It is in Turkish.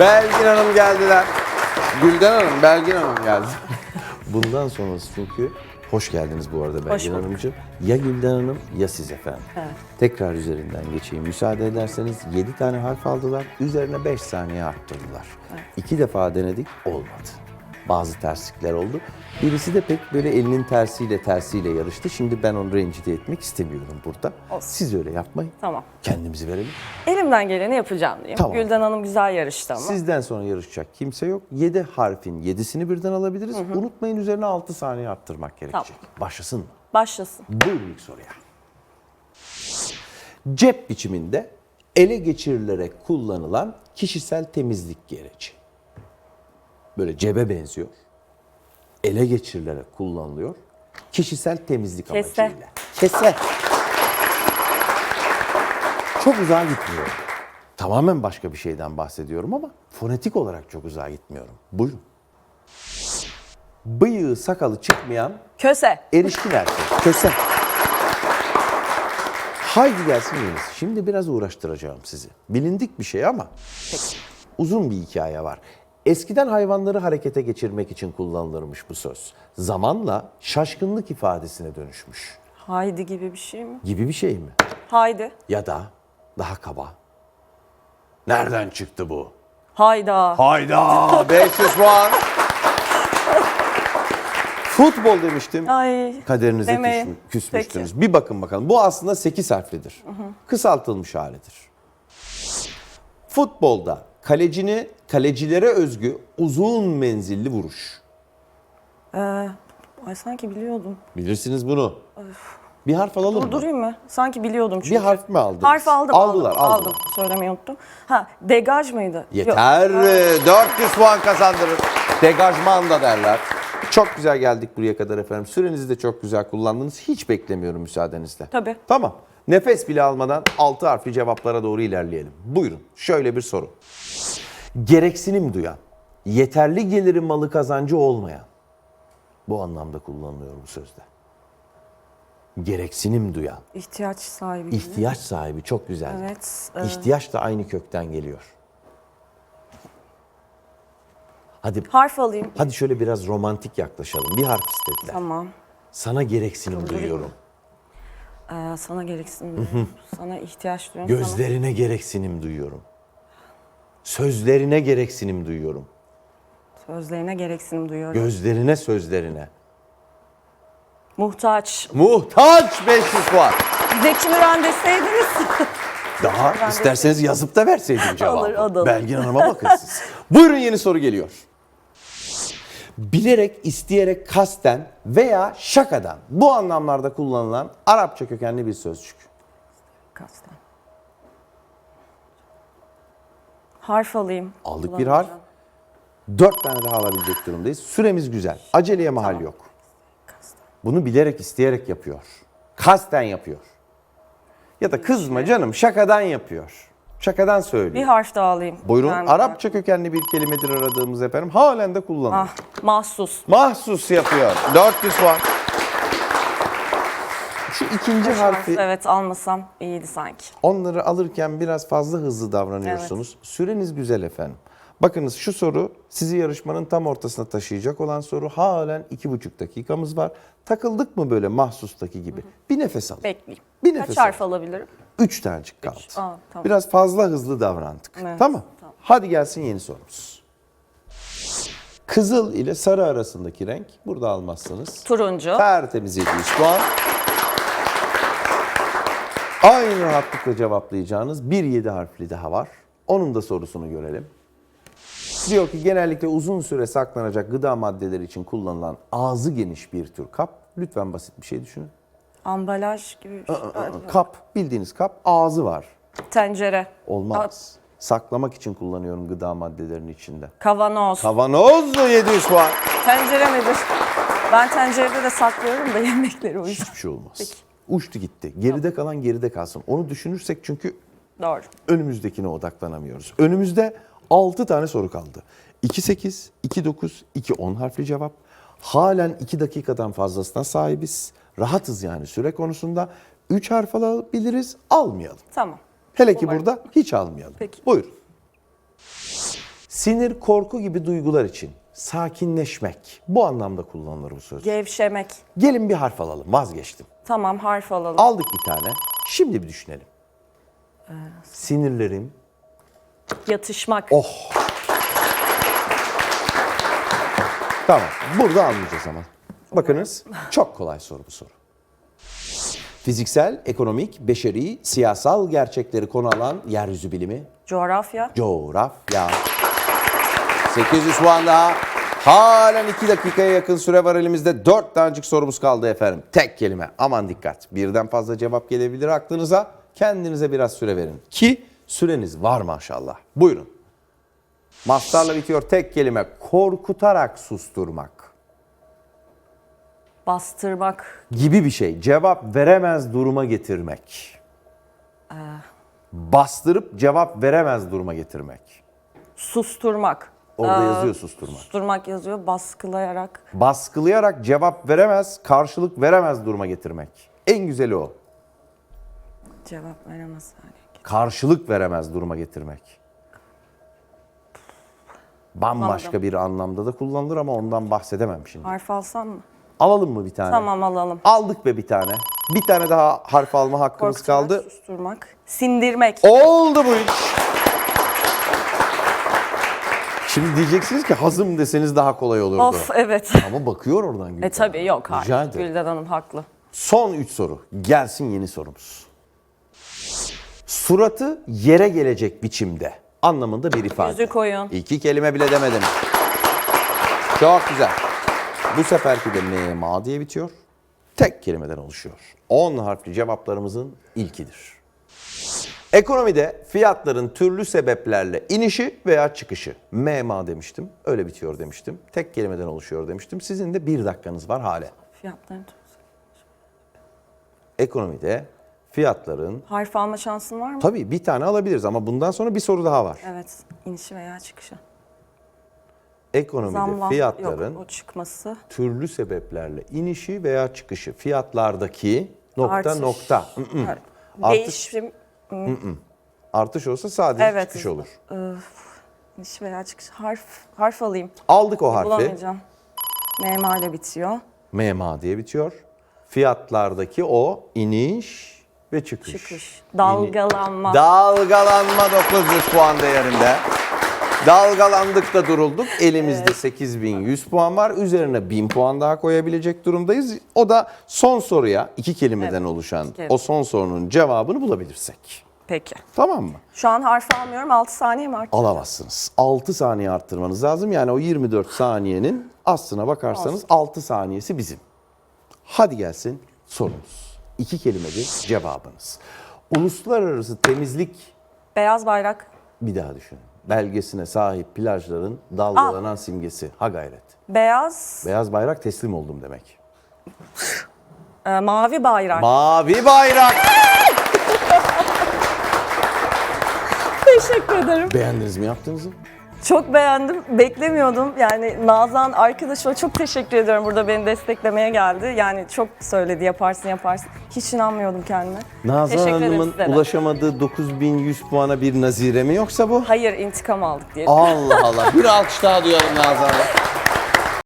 Belgin Hanım geldiler. Gülden Hanım, Belgin Hanım geldi. Bundan sonrası çünkü hoş geldiniz bu arada Belgin. Hanımcığım. Ya Gülden Hanım ya siz efendim. Tekrar üzerinden geçeyim. Müsaade ederseniz 7 tane harf aldılar. Üzerine 5 saniye arttırdılar. İki defa denedik olmadı. Bazı terslikler oldu. Birisi de pek böyle elinin tersiyle tersiyle yarıştı. Şimdi ben onu rencide etmek istemiyorum burada. Siz öyle yapmayın. Tamam. Kendimizi verelim. Elimden geleni yapacağım diyeyim. Tamam. Gülden Hanım güzel yarıştı ama. Sizden sonra yarışacak kimse yok. 7 harfin 7'sini birden alabiliriz. Unutmayın üzerine 6 saniye arttırmak gerekecek. Başlasın mı? Başlasın. Buyurun ilk soruya. Cep biçiminde ele geçirilerek kullanılan kişisel temizlik gereci. Böyle cebe benziyor. Ele geçirilerek kullanılıyor. Kişisel temizlik Kese. amacıyla. Kese. Çok uzağa gitmiyorum. Tamamen başka bir şeyden bahsediyorum ama fonetik olarak çok uzağa gitmiyorum. Buyurun. Bıyığı sakalı çıkmayan Köse. Erişkin erkek. Köse. Haydi gelsin yenisi. Şimdi biraz uğraştıracağım sizi. Bilindik bir şey ama uzun bir hikaye var. Eskiden hayvanları harekete geçirmek için kullanılırmış bu söz. Zamanla şaşkınlık ifadesine dönüşmüş. Haydi gibi bir şey mi? Gibi bir şey mi? Haydi. Ya da daha kaba. Nereden çıktı bu? Hayda. Hayda 500 puan. Futbol demiştim. Ay. Kaderinize Demeyin. küsmü- küsmüştünüz. Bir bakın bakalım. Bu aslında 8 harflidir. Kısaltılmış halidir. Futbolda kalecini kalecilere özgü uzun menzilli vuruş. Ay sanki biliyordum. Bilirsiniz bunu. Bir harf alalım mı? Durdurayım mı? Sanki biliyordum çünkü. Bir harf mi aldınız? Harf aldım. Aldılar, aldım, aldılar. aldım. Söylemeyi unuttum. Ha, degaj mıydı? Yok. Yeter. 400 puan kazandırır. Degajman da derler. Çok güzel geldik buraya kadar efendim. Sürenizi de çok güzel kullandınız. Hiç beklemiyorum müsaadenizle. Tabii. Tamam. Nefes bile almadan 6 harfli cevaplara doğru ilerleyelim. Buyurun. Şöyle bir soru. Gereksinim duyan, yeterli geliri malı kazancı olmayan. Bu anlamda kullanılıyor bu sözde. Gereksinim duyan, İhtiyaç sahibi. ihtiyaç sahibi çok güzel. Evet. e, İhtiyaç da aynı kökten geliyor. Hadi harf alayım. hadi şöyle biraz romantik yaklaşalım. Bir harf istediler. Tamam. Sana gereksinim duyuyorum. Ee, sana gereksin. duyuyorum. sana ihtiyaç duyuyorum. Sana... Gözlerine gereksinim duyuyorum. Sözlerine gereksinim duyuyorum. Sözlerine gereksinim duyuyorum. Gözlerine sözlerine. Muhtaç. Muhtaç 500 puan. Zeki Müren deseydiniz. Daha isterseniz yazıp da verseydin cevabı. Olur, o da olur. Belgin Hanım'a bakın siz. Buyurun yeni soru geliyor. Bilerek, isteyerek, kasten veya şakadan bu anlamlarda kullanılan Arapça kökenli bir sözcük. Kasten. Harf alayım. Aldık bir harf. Dört tane daha alabilecek durumdayız. Süremiz güzel. Aceleye mahal yok. Bunu bilerek, isteyerek yapıyor. Kasten yapıyor. Ya da kızma canım şakadan yapıyor. Şakadan söylüyor. Bir harf daha alayım. Buyurun. Ben- Arapça kökenli bir kelimedir aradığımız efendim. Halen de kullanılıyor. Ah, mahsus. Mahsus yapıyor. 400 puan. İkinci harfi Evet almasam iyiydi sanki. onları alırken biraz fazla hızlı davranıyorsunuz. Süreniz güzel efendim. Bakınız şu soru sizi yarışmanın tam ortasına taşıyacak olan soru. Halen iki buçuk dakikamız var. Takıldık mı böyle mahsustaki gibi? Bir nefes alın. Bekleyeyim. Bir nefes Kaç al. harf alabilirim? Üç tanecik kaldı. Aa, tamam. Biraz fazla hızlı davrandık. Evet, Tamam. tamam. Hadi gelsin yeni sorumuz. Kızıl ile sarı arasındaki renk burada almazsınız. Turuncu. Tertemiz 700 puan. Aynı rahatlıkla cevaplayacağınız bir 7 harfli daha var. Onun da sorusunu görelim. Diyor ki genellikle uzun süre saklanacak gıda maddeleri için kullanılan ağzı geniş bir tür kap. Lütfen basit bir şey düşünün. Ambalaj gibi bir şey. Kap, bildiğiniz kap ağzı var. Tencere. Olmaz. Saklamak için kullanıyorum gıda maddelerinin içinde. Kavanoz. Kavanoz mu 700 puan? Tencere nedir? Ben tencerede de saklıyorum da yemekleri o yüzden. Hiçbir şey olmaz. Uçtu gitti. Geride kalan geride kalsın. Onu düşünürsek çünkü Doğru. önümüzdekine odaklanamıyoruz. Önümüzde 6 tane soru kaldı. 2 8, 2 9, 2 10 harfli cevap. Halen 2 dakikadan fazlasına sahibiz. Rahatız yani süre konusunda. 3 harf alabiliriz, almayalım. Tamam. Hele ki Umarım. burada hiç almayalım. Peki. Buyurun. Sinir, korku gibi duygular için sakinleşmek bu anlamda kullanılır bu söz. Gevşemek. Gelin bir harf alalım. Vazgeçtim. Tamam harf alalım. Aldık bir tane. Şimdi bir düşünelim. Sinirlerim. Yatışmak. Oh. Tamam. Burada anlayacağız ama. Bakınız çok kolay soru bu soru. Fiziksel, ekonomik, beşeri, siyasal gerçekleri konu alan yeryüzü bilimi, Coğrafya. coğrafya. 800 puan daha. Halen 2 dakikaya yakın süre var elimizde. 4 tanecik sorumuz kaldı efendim. Tek kelime. Aman dikkat. Birden fazla cevap gelebilir aklınıza. Kendinize biraz süre verin. Ki süreniz var maşallah. Buyurun. Mastarla bitiyor tek kelime. Korkutarak susturmak Bastırmak. gibi bir şey. Cevap veremez duruma getirmek. Bastırıp cevap veremez duruma getirmek. Susturmak. Orada yazıyor susturmak. Susturmak yazıyor. Baskılayarak. baskılayarak cevap veremez, karşılık veremez duruma getirmek. En güzeli o. Cevap veremez. Yani. Karşılık veremez duruma getirmek. Bambaşka bir anlamda da kullanılır ama ondan bahsedemem şimdi. Harf alsam mı? Alalım mı bir tane? Tamam alalım. Aldık be bir tane. Bir tane daha harf alma hakkımız Korkutarak kaldı. Susturmak. Sindirmek. Oldu bu iş. Şimdi diyeceksiniz ki hazım deseniz daha kolay olurdu. Of evet. Ama bakıyor oradan Gülten. e tabii yok Rica hayır. ederim. Gülden Hanım haklı. Son üç soru. Gelsin yeni sorumuz. Suratı yere gelecek biçimde anlamında bir ifade. Yüzü koyun. İki kelime bile demedim. Çok güzel. Bu seferki de nema diye bitiyor. Tek kelimeden oluşuyor. 10 harfli cevaplarımızın ilkidir. Ekonomide fiyatların türlü sebeplerle inişi veya çıkışı. Mema demiştim. Öyle bitiyor demiştim. Tek kelimeden oluşuyor demiştim. Sizin de bir dakikanız var hale. Fiyatların ekonomide fiyatların Harf alma şansın var mı? tabii bir tane alabiliriz ama bundan sonra bir soru daha var. Evet. İnişi veya çıkışı. Ekonomide Zamla. fiyatların Yok o çıkması. türlü sebeplerle inişi veya çıkışı fiyatlardaki nokta Artış. nokta. Mm-mm. Artış, olsa sadece Evet. çıkış olur. İniş veya çıkış. Harf. Harf alayım. Aldık o harfi. Bulamayacağım. Mema ile bitiyor. Mema diye bitiyor. Fiyatlardaki o iniş ve çıkış. Çıkış. Dalgalanma. Dalgalanma 900 puan değerinde. Dalgalandık da durulduk. Elimizde 8100 puan var. Üzerine 1000 puan daha koyabilecek durumdayız. O da son soruya iki kelimeden oluşan kelime. o son sorunun cevabını bulabilirsek. Peki. Tamam mı? Şu an harf almıyorum. 6 saniye mi arttı? Alamazsınız. 6 saniye arttırmanız lazım. Yani o 24 saniyenin aslına bakarsanız 6 saniyesi bizim. Hadi gelsin sorunuz. İki kelimedir cevabınız. Uluslararası temizlik Beyaz bayrak. Bir daha düşünün. Belgesine sahip plajların dalgalanan simgesi. Ha gayret. Beyaz. Beyaz bayrak teslim oldum demek. e, mavi bayrak. Mavi bayrak. Teşekkür ederim. Beğendiniz mi yaptığınızı? Çok beğendim. Beklemiyordum. Yani Nazan arkadaşıma çok teşekkür ediyorum. Burada beni desteklemeye geldi. Yani çok söyledi yaparsın yaparsın. Hiç inanmıyordum kendime. Nazan Teşekkür ederim Hanım'ın size de. ulaşamadığı 9100 puana bir nazire mi yoksa bu? Hayır intikam aldık diye. Allah Allah. Bir alkış daha duyalım Nazan Hanım.